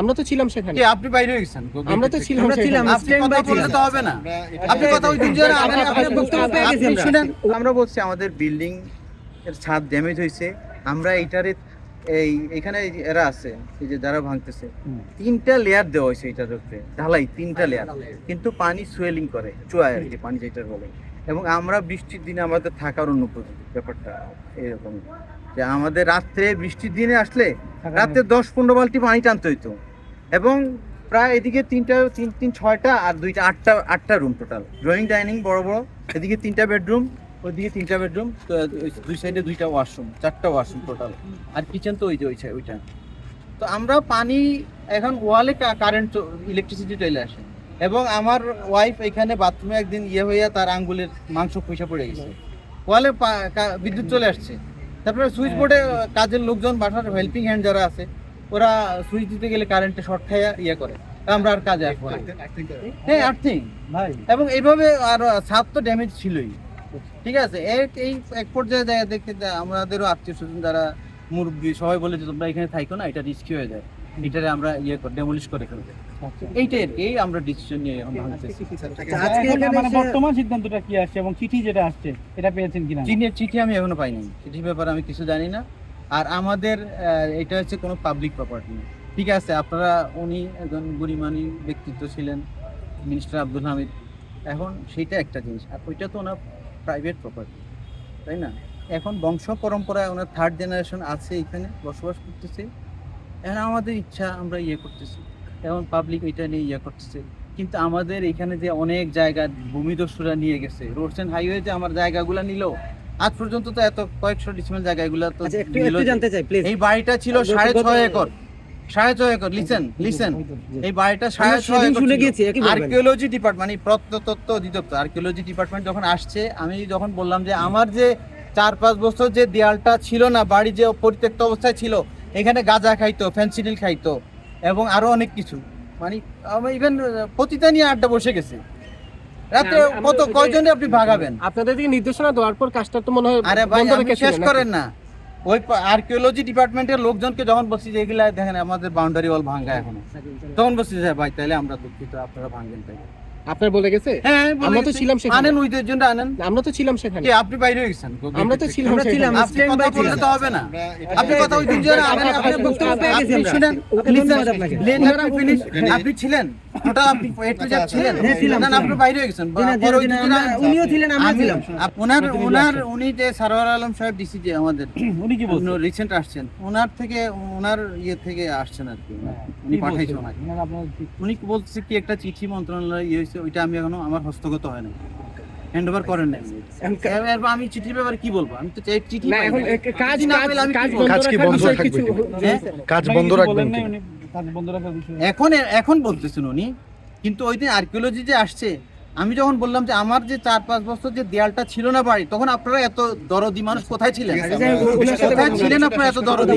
আমরা তো ছিলাম সেখানে। কি আপনি বাইরে হয়ে গেছেন? আমরা তো ছিলাম আমরা ছিলাম, আপনি কথা বললে তো হবে না। আপনি কথা ওই আপনি আপনি বক্তব্য পেয়ে গেছেন। শুনেন। আমরা বলছি আমাদের বিল্ডিং এর ছাদ ড্যামেজ হয়েছে। আমরা এটারে এই এখানে এরা আছে এই যে যারা ভাঙতেছে তিনটা লেয়ার দেওয়া হয়েছে এটার উপরে ঢালাই তিনটা লেয়ার কিন্তু পানি সুয়েলিং করে চুয়ায় আর কি পানি যেটা বলে। এবং আমরা বৃষ্টির দিনে আমাদের থাকার অনুপযোগী ব্যাপারটা এরকম। যে আমাদের রাত্রে বৃষ্টির দিনে আসলে রাত্রে দশ পনেরো বালতি পানি টানতে হইতো। এবং প্রায় এদিকে তিনটা, তিন তিন, ছয়টা আর দুইটা, আটটা আটটা রুম টোটাল ড্রয়িং ডাইনিং বড় বড়। এদিকে তিনটা বেডরুম ওইদিকে তিনটা বেডরুম দুই সাইডে দুইটা ওয়াশরুম চারটা ওয়াশরুম টোটাল আর কিচেন তো ওই যে, ওই side- ওইটা। তো আমরা পানি, এখন ওয়ালে কারেন্ট ইলেকট্রিসিটি চলে আসে। এবং আমার ওয়াইফ এখানে বাথরুমে একদিন ইয়ে হইয়া তার আঙ্গুলের মাংস পয়সা পড়ে গেছে। ওয়ালে বিদ্যুৎ চলে আসছে। তারপরে সুইচ বোর্ডে কাজের লোকজন বাসার হেল্পিং হ্যান্ড যারা আছে ওরা সুইচ দিতে গেলে কারেন্টে শর্ট খাইয়া ইয়ে করে। আমরা আর কাজে আসব না। হ্যাঁ আর্থিং ভাই। এবং এইভাবে আর ছাদ তো ড্যামেজ ছিলই। ঠিক আছে? এক এই এক পর্যায়ে জায়গা দেখতে আমাদেরও আত্মীয় স্বজন যারা মুরব্বী সবাই বলে যে তোমরা এখানে থাইকো না এটা রিস্কি হয়ে যায়। এটারে আমরা ইয়ে করে ডেমোলিশ করে ফেলব। এইটাই আর কি এই আমরা ডিসিশন নিয়ে এখন এখন এখানে মানে বর্তমান সিদ্ধান্তটা কি আসছে এবং চিঠি যেটা আসছে এটা পেয়েছেন কিনা? চিঠির চিঠি আমি এখনও পাইনি চিঠির ব্যাপারে আমি কিছু জানি না। আর আমাদের এটা হচ্ছে কোনো পাবলিক প্রপার্টি না। ঠিক আছে আপনারা উনি একজন গুণীমানী ব্যক্তিত্ব ছিলেন মিনিস্টার আব্দুল হামিদ। এখন সেইটা একটা জিনিস। আর ওইটা তো ওনার প্রাইভেট প্রপার্টি তাই না? এখন বংশ পরম্পরায় ওনার থার্ড জেনারেশন আছে এখানে বসবাস করতেছে। এখন আমাদের ইচ্ছা আমরা ইয়ে করতেছি এখন পাবলিক এটা নিয়ে ইয়ে করতেছে কিন্তু আমাদের এখানে যে অনেক জায়গা ভূমিদস্যুরা নিয়ে গেছে রোডস এন্ড হাইওয়ে যে আমার জায়গাগুলো নিল আজ পর্যন্ত তো এত কয়েকশো ডিসিমেল জায়গা এগুলো তো আচ্ছা। জানতে চাই প্লিজ এই বাড়িটা ছিল সাড়ে ছয় একর সাড়ে ছয় একর লিসেন লিসেন এই বাড়িটা সাড়ে ছয় একর শুনে ছিল। গিয়েছি, একই বলবেন। আর্কিওলজি ডিপার্টমেন্ট মানে প্রত্নতত্ত্ব অধিদপ্তর আর্কিওলজি ডিপার্টমেন্ট যখন আসছে আমি যখন বললাম যে আমার যে চার পাঁচ বছর যে দেয়ালটা ছিল না বাড়ি যে পরিত্যক্ত অবস্থায় ছিল এখানে গাঁজা খাইতো ফেন্সিডিল খাইতো এবং আরও অনেক কিছু। মানে ইভেন পতিতা নিয়ে আড্ডা বসে গেছে। রাতে কত আমি- কয়জনে আপনি ভাগাবেন? আপনাদের দিকে নির্দেশনা দেওয়ার পর কাজটা তো মনে হয় আরে ভাই শেষ করেন না। ওই আর্কিওলজি ডিপার্টমেন্টের লোকজনকে যখন বলছি যে এগুলা দেখেন আমাদের বাউন্ডারি ওয়াল ভাঙ্গা এখন। তখন বলছি যে ভাই তাইলে আমরা দুঃখিত আপনারা ভাঙবেন তাই আপনার বলে গেছে? হ্যাঁ আমরা তো ছিলাম সেখানে। আনেন ওইদের জন্য আনেন। আমরা তো ছিলাম সেখানে। কি আপনি বাইরে গেছেন? আমরা তো ছিলাম ছিলাম। আপনি কথা ছিলাম। তো হবে না। আপনি কথা ওই আপনি আপ- আপনি আপ- বক্তব্য পেয়ে গেছেন শুনেন। আপনাকে। Let me আপনি ছিলেন। টোটাল আপনি এ টু জেড ছিলেন। হ্যাঁ, ছিলাম, না না, আপনি বাইরে গেছেন। উনিও ছিলেন, আমরা ছিলাম। ওনার ওনার উনি যে সারোয়ার আলম সাহেব ডিসি যে আমাদের। উনি কি বলছেন? রিসেন্ট আসছেন। ওনার থেকে ওনার ইয়ে থেকে আসছেন আর কি। হ্যাঁ, উনি কি- উনি বলছে কি একটা চিঠি মন্ত্রণালয় ইয়ে হয়েছে ওইটা আমি এখনও আমার হস্তগত হয় না হ্যান্ড ওভার করেন নাই। এবার আমি চিঠির ব্যাপারে কি বলব? আমি তো চিঠি না এখন কাজ না পেলে আমি কাজ কি বন্ধ বলব? কাজ বন্ধ বিষয়ে থাকবে কিছু কি? হ্যাঁ? রাখবেন কাজ বন্ধ রাখার বিষয়ে। এখন এখন বলতেছেন উনি কিন্তু ওই দিন আর্কিওলজি যে আসছে আমি যখন বললাম যে আমার যে চার পাঁচ বছর যে দেয়ালটা ছিল না বাড়ি তখন আপনারা এত দরদি মানুষ কোথায় ছিলেন? কোথায় ছিলেন আপনারা এত দরদি?